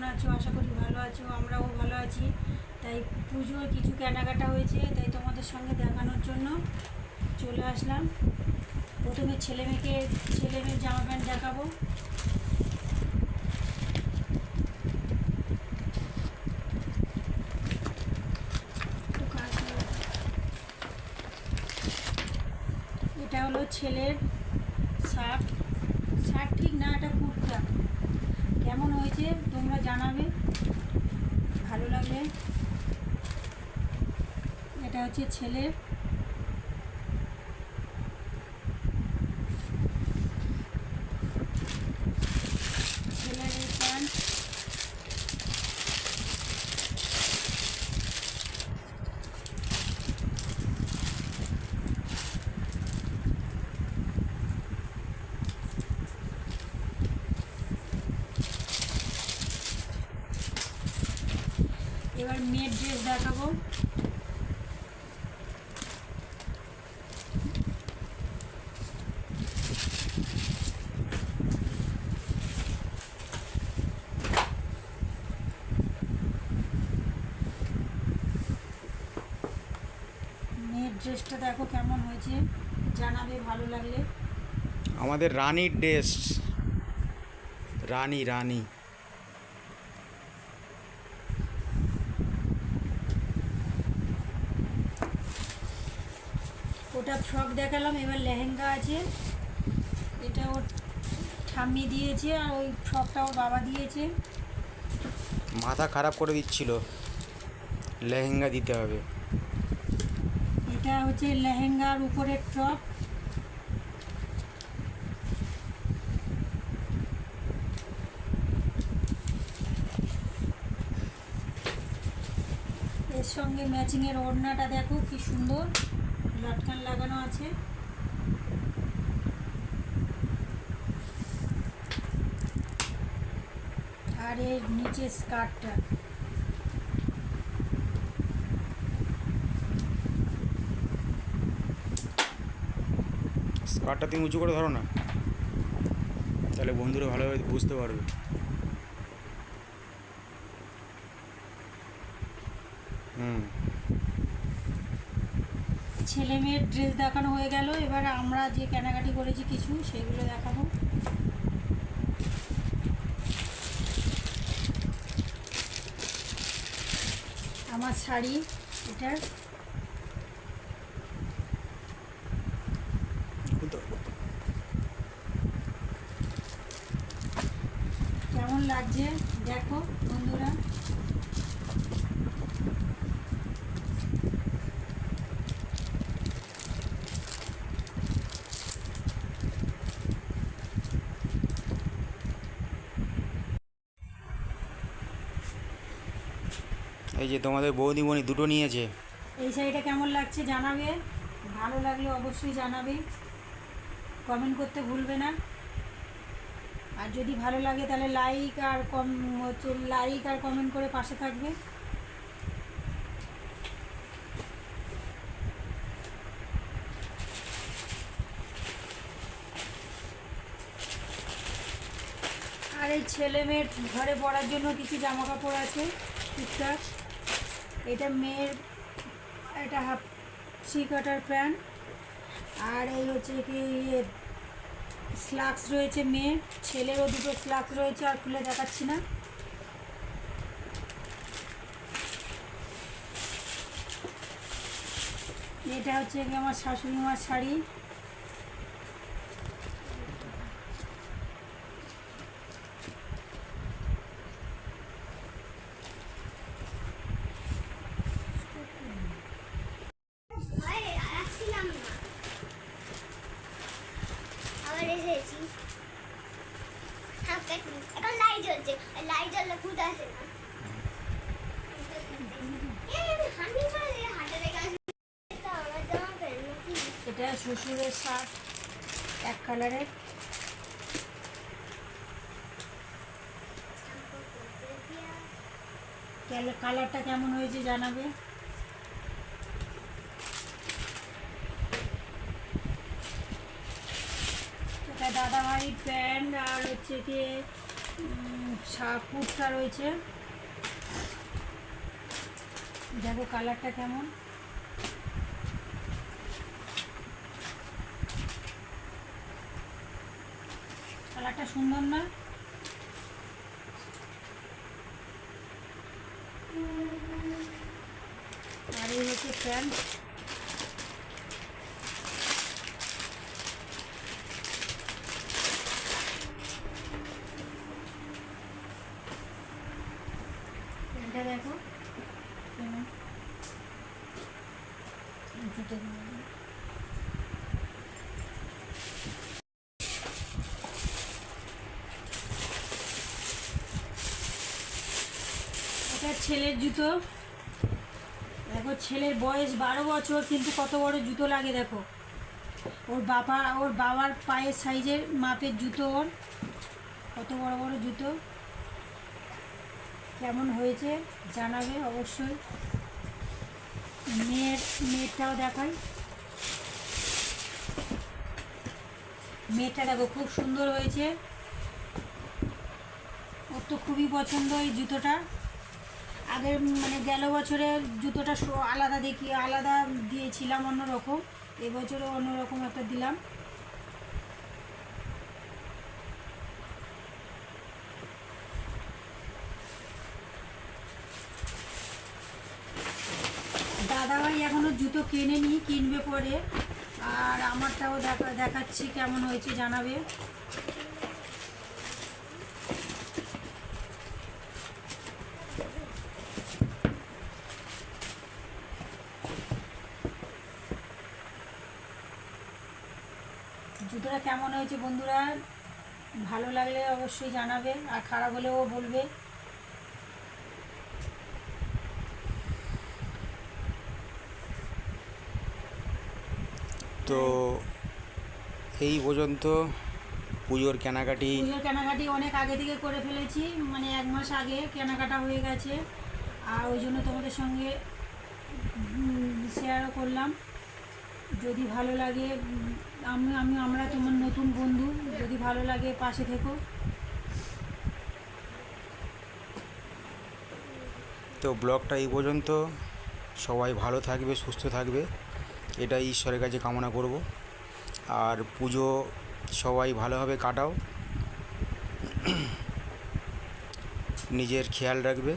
কেমন আছো? আশা করি ভালো আছো, আমরাও ভালো আছি। তাই পুজোর কিছু কেনাকাটা হয়েছে, তাই তোমাদের সঙ্গে দেখানোর জন্য চলে আসলাম। প্রথমে ছেলে মেয়েকে, ছেলে মেয়ের জামা প্যান্ট দেখাবো। এটা হলো ছেলের শার্ট। শার্ট ঠিক না, এটা কুর্তা। কেমন হয়েছে? তোমরা জানাবে। ভালো লাগবে এটা হচ্ছে ছেলের এই প্যান্ট এবার মেয়ের ড্রেস দেখাবো। ড্রেসটা দেখো কেমন হয়েছে, জানাবে ভালো লাগলে। আমাদের রানীর ড্রেস রানী রানী। ওটা ফ্রক দেখালাম এবার লেহেঙ্গা আছে। এটা ওর ঠাম্মি দিয়েছে আর ওই ফ্রকটা ওর বাবা দিয়েছে। মাথা খারাপ করে দিচ্ছিল। লেহেঙ্গা দিতে হবে। এটা হচ্ছে লেহেঙ্গার উপরের টপ এর সঙ্গে ম্যাচিংয়ের ওড়নাটা দেখো কি সুন্দর। লটকান লাগানো আছে। আর এর নিচে স্কার্টটা। স্কার্টটা তুমি উঁচু করে ধরো না। তাহলে বন্ধুরা ভালোভাবে বুঝতে পারবে। হুম। ছেলে মেয়ের ড্রেস দেখানো হয়ে গেল। এবার আমরা যে কেনাকাটি করেছি কিছু, সেগুলো দেখাবো। আমার শাড়ি এটা কেমন লাগছে? দেখো, বন্ধুরা। এই যে তোমাদের বৌদিমণি দুটো নিয়েছে। এই শাড়িটা কেমন লাগছে জানাবে? ভালো লাগলে অবশ্যই জানাবে। কমেন্ট করতে ভুলবে না। আর যদি ভালো লাগে তাহলে লাইক আর কম হচ্ছে লাইক আর কমেন্ট করে পাশে থাকবে। আর এই ছেলে মেয়ের ঘরে পড়ার জন্য কিছু জামা কাপড় আছে, টুকটাক। এটা মেয়ের, এটা হাফ থ্রি কোয়ার্টার প্যান্ট। আর এই হচ্ছে কি স্লাক্স রয়েছে মেয়ের। ছেলেরও দুটো স্লাক্স রয়েছে, আর খুলে দেখাচ্ছি না। এটা হচ্ছে কি আমার শাশুড়ি মার শাড়ি আরে আসছিলাম না আবার এসেছি এখন লাইট জ্বলছে। লাইট জ্বললে ভূত আসে না। এটা শ্বশুরের এক কালারের। কালারটা কেমন হয়েছে জানাবে? দাদা ভাই প্যান্ট আর হচ্ছে কি কুর্তা রয়েছে। দেখো কালারটা কেমন। কালারটা সুন্দর না? আর এই হচ্ছে প্যান্ট প্যান্টটা দেখো কেমন জুতো এটা ছেলের জুতো। দেখো, ছেলের বয়স বারো বছর, কিন্তু কত বড় জুতো লাগে দেখো। ওর বাবা, ওর বাবার পায়ের সাইজের মাপের জুতো ওর। কত বড় বড় জুতো। কেমন হয়েছে জানাবে অবশ্যই। মেয়ের, মেয়েরটাও দেখাই। মেয়েটা দেখো, খুব সুন্দর হয়েছে। ওর তো খুবই পছন্দ এই জুতোটা। আগের মানে গেল বছরে জুতোটা আলাদা দেখি, আলাদা দিয়েছিলাম অন্যরকম, এবছরও অন্যরকম একটা দিলাম। দাদাভাই এখনও জুতো কেনেনি, কিনবে পরে, আর আমারটাও দেখা, দেখাচ্ছি কেমন হয়েছে, জানাবে। জুতোটা কেমন হয়েছে বন্ধুরা? ভালো লাগলে অবশ্যই জানাবে আর খারাপ হলেও বলবে। তো এই পর্যন্ত পুজোর কেনাকাটি। পুজোর কেনাকাটি অনেক আগে থেকে করে ফেলেছি মানে এক মাস আগে কেনাকাটা হয়ে গেছে। আর ওই জন্য তোমাদের সঙ্গে শেয়ারও করলাম। যদি ভালো লাগে, আমি আমি, আমরা তোমার নতুন বন্ধু, যদি ভালো লাগে পাশে থেকো। তো ব্লগটা এই পর্যন্ত। সবাই ভালো থাকবে, সুস্থ থাকবে, এটাই ঈশ্বরের কাছে কামনা করব। আর পুজো সবাই ভালোভাবে কাটাও। নিজের খেয়াল রাখবে।